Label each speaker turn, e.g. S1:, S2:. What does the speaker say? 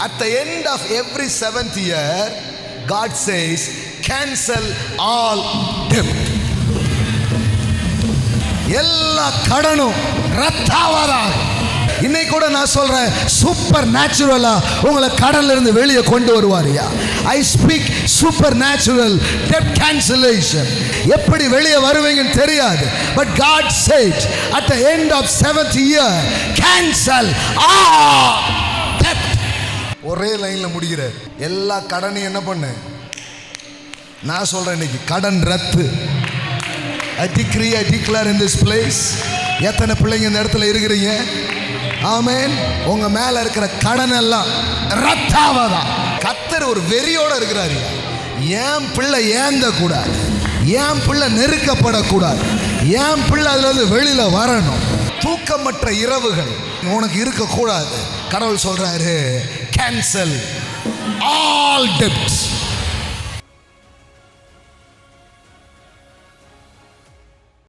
S1: at the end of every seventh year god says cancel all debt. எல்லா கடனும் ரத்தாவதாக. இன்னைக்கு கூட நான் சொல்றேன் சூப்பர் நேச்சுரலா உங்களை கடல்ல இருந்து வெளியே கொண்டு வருவாரியா I speak super natural debt cancellation எப்படி வெளியே வருவீங்கன்னு தெரியாது but God said at the end of seventh year cancel ஆ ஒரே லைனில் முடிகிறார் எல்லா கடனையும் என்ன பண்ணு? நான் சொல்கிறேன் இன்னைக்கு கடன் ரத்து. I decree I declare in this place எத்தனை பிள்ளைங்க இந்த இடத்துல இருக்கிறீங்க? ஆமேன். உங்கள் மேலே இருக்கிற கடன் எல்லாம் ரத்தாவதா? கத்தர் ஒரு வெறியோடு இருக்கிறாரு என் பிள்ளை ஏந்த கூடாது என் பிள்ளை நெருக்கப்படக்கூடாது? என் பிள்ளை அதுலேருந்து வெளியில் வரணும்? தூக்கமற்ற இரவுகள் உனக்கு இருக்கக்கூடாது. கடவுள் சொல்கிறாரு cancel all debts.